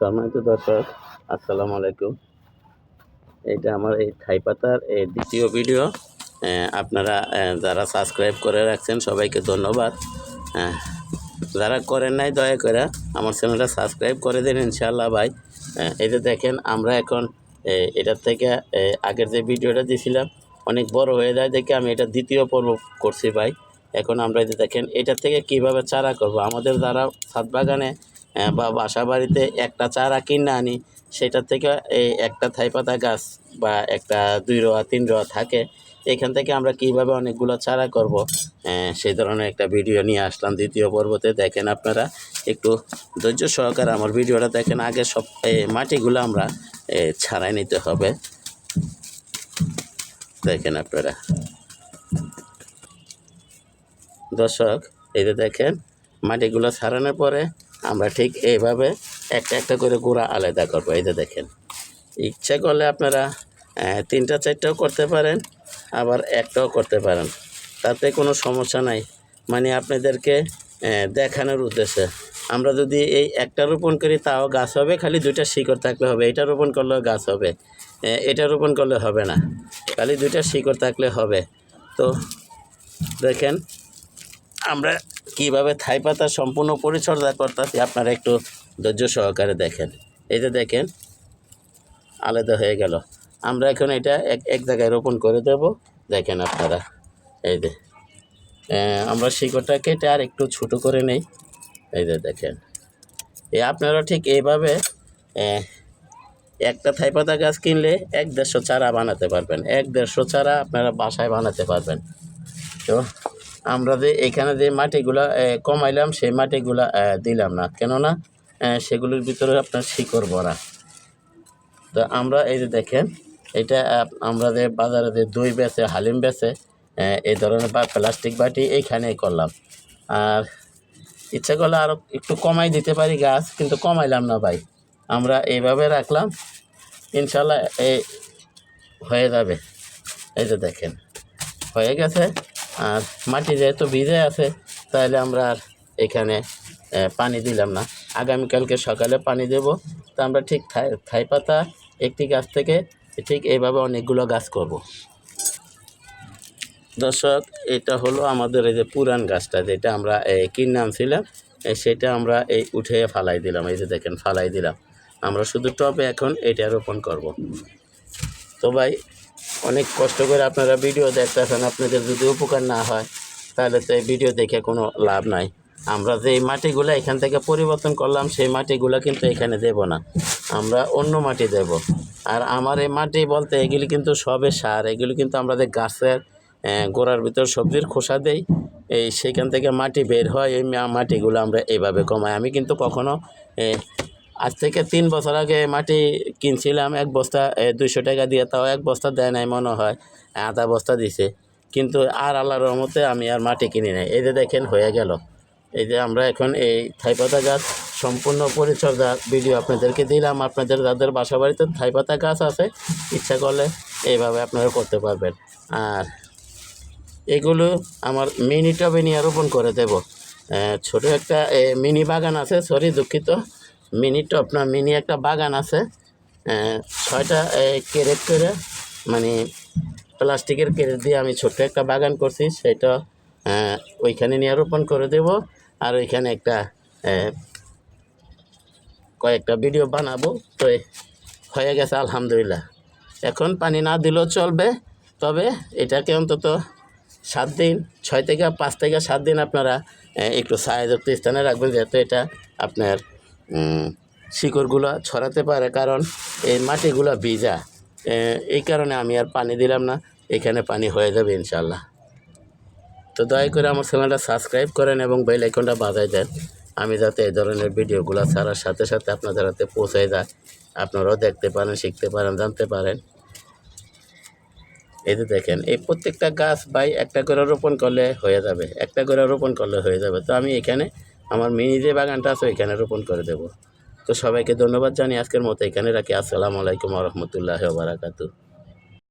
সম্মানিত দর্শক, আসসালামু আলাইকুম। এটা আমার এই থাই পাতার, এই দ্বিতীয় ভিডিও। আপনারা যারা সাবস্ক্রাইব করে রাখছেন, সবাইকে ধন্যবাদ। যারা করেন নাই, দয়া করে আমার চ্যানেলটা সাবস্ক্রাইব করে দিন, ইনশাআল্লাহ ভাই। এই যে দেখেন, আমরা এখন এটার থেকে আগের যে ভিডিওটা দিয়েছিলাম অনেক বড় হয়ে যায় দেখে আমি এটা দ্বিতীয় পর্ব করছি ভাই। এখন আমরা যে দেখেন, এটার থেকে কীভাবে চারা করব? আমাদের যারা ছাদ বাগানে বা বাসা বাড়িতে একটা চারা কিনে আনি, সেটার থেকে এই একটা থাই পাতা গাছ বা একটা দুই রোয়া, তিন রোয়া থাকে, এখান থেকে আমরা কীভাবে অনেকগুলো চারা করব? সেই ধরনের একটা ভিডিও নিয়ে আসলাম দ্বিতীয় পর্বতে, দেখেন আপনারা, একটু ধৈর্য সহকারে আমার ভিডিওটা দেখেন, আগে সব মাটিগুলো আমরা ছাড়াই নিতে হবে। দেখেন আপনারা। দর্শক, এই দেখেন, মাটিগুলো ছাড়ানোর পরে আমরা ঠিক এইভাবে একটা একটা করে গোড়া আলাদা করব, এই যে দেখেন। ইচ্ছা করলে আপনারা তিনটা চারটাও করতে পারেন, আবার একটাও করতে পারেন। তাতে কোনো সমস্যা নাই। মানে আপনাদেরকে দেখানোর উদ্দেশ্যে। আমরা যদি এই একটা রোপণ করি, তাও গাছ হবে, খালি দুইটা শিকড় থাকলে হবে। এটা রোপণ করলেও গাছ হবে এটা রোপণ করলে হবে না। খালি দুইটা শিকড় থাকলে হবে। তো দেখেন, আমরা কীভাবে থাই পাতা সম্পূর্ণ পরিচর্যা করতেছি আপনারা একটু ধৈর্য সহকারে দেখেন। এই যে দেখেন, আলাদা হয়ে গেল। আমরা এখন এটা এক এক জায়গায় রোপণ করে দেব। দেখেন আপনারা, এই যে আমরা শিকড়টা কেটে আর একটু ছোটো করে নেই। এই যে দেখেন, এ, আপনারা ঠিক এইভাবে একটা থাই পাতা গাছ কিনলে এক দেড়শো চারা বানাতে পারবেন। এক দেড়শো চারা আপনারা বাসায় বানাতে পারবেন। তো আমরা যে এখানে যে মাটিগুলা কমাইলাম, সেই মাটিগুলা দিলাম না। কেননা সেগুলোর ভিতরে আপনার শিকড় ভরা। তো আমরা এই যে দেখেন, এটা আমরা যে বাজারে যে দই বেচে, হালিম বেচে এই ধরনের বা, প্লাস্টিক বাটি এইখানেই করলাম। আর ইচ্ছা করলে আরও একটু কমাই দিতে পারি গাছ, কিন্তু কমাইলাম না ভাই। আমরা এইভাবে রাখলাম, ইনশাল্লাহ এই হয়ে যাবে। এই যে দেখেন, হয়ে গেছে। আর মাটি যেহেতু ভিজে আছে, তাহলে আমরা আর এখানে পানি দিলাম না। আগামীকালকে সকালে পানি দেব। তো আমরা ঠিক থাই থাই পাতা একটি গাছ থেকে ঠিক এইভাবে অনেকগুলো গাছ করব। দর্শক, এটা হলো আমাদের এই যে পুরান গাছটা, যেটা আমরা এই কিনে আনছিলাম সেটা আমরা এই উঠে ফালাই দিলাম। এই যে দেখেন, ফালাই দিলাম। আমরা শুধু টবে এখন এটা রোপণ করব। তো ভাই অনেক কষ্ট করে আপনারা ভিডিও দেখতেছেন, আপনাদের যদি উপকার না হয়, তাহলে তো এই ভিডিও দেখে কোনো লাভ নাই। আমরা যে মাটিগুলো এখান থেকে পরিবর্তন করলাম, সেই মাটিগুলো কিন্তু এখানে দেব না। আমরা অন্য মাটি দেব। আর আমার এই মাটি বলতে এগুলি কিন্তু সবে সার, এগুলি কিন্তু আমরা যে গাছের গোড়ার ভিতর সবজির খোসা দেই। এই সেখান থেকে মাটি বের হয়, এই মাটিগুলো আমরা এইভাবে কমাই। আমি কিন্তু কখনো আজ থেকে তিন বছর আগে মাটি কিনছিলাম, এক বস্তা দুইশো টাকা দিয়ে, তাও এক বস্তা দেয় নাই মনে হয় আধা বস্তা দিছে। কিন্তু আর আল্লাহর রহমতে আমি আর মাটি কিনি নাই। এই যে দেখেন, হয়ে গেল। এই যে আমরা এখন এই থাইপাতা গাছ সম্পূর্ণ পরিচর্যা ভিডিও আপনাদেরকে দিলাম। আপনাদের যাদের বাসা বাড়িতে থাইপাতা গাছ আছে, ইচ্ছা করলে এইভাবে আপনারা করতে পারবেন। আর এগুলো আমার মিনি টবে নিয়ে রোপণ করে দেব। ছোট একটা মিনি বাগান আছে, সরি, দুঃখিত। মিনি টপ না, মিনি একটা বাগান আছে ছয়টা ক্যারেট করে মানে প্লাস্টিকের ক্যারেট দিয়ে আমি ছোট্ট একটা বাগান করছি, সেটা ওইখানে নিয়ে রোপণ করে দেব, আর ওইখানে একটা কয়েকটা ভিডিও বানাবো, তো হয়ে গেছে আলহামদুলিল্লাহ। এখন পানি না দিলেও চলবে, তবে এটাকে অন্তত সাত দিন, ছয় থেকে পাঁচ থেকে সাত দিন আপনারা একটু ছায়াযুক্ত স্থানে রাখবেন, যেহেতু এটা আপনার শিকড়গুলো ছড়াতে পারে কারণ এই মাটিগুলো ভিজা। এই কারণে আমি আর পানি দিলাম না। এখানে পানি হয়ে যাবে ইনশাল্লাহ তো দয়া করে আমার চ্যানেলটা সাবস্ক্রাইব করেন এবং বেল আইকনটা বাজায় দেন। আমি যাতে এই ধরনের ভিডিওগুলো ছাড়ার সাথে সাথে আপনাদের হাতে পৌঁছে যায়। আপনারাও দেখতে পারেন, শিখতে পারেন, জানতে পারেন। এই যে দেখেন, এই প্রত্যেকটা গাছ বাই একটা করে রোপণ করলে হয়ে যাবে। একটা করে রোপণ করলে হয়ে যাবে। তো আমি এখানে আমার মিনি যে বাগানটা আছে ওইখানে রোপণ করে দেবো। তো সবাইকে ধন্যবাদ জানি আজকের মতো এখানে রাখি। আসসালামু আলাইকুম রহমতুল্লাহ বারাকাতু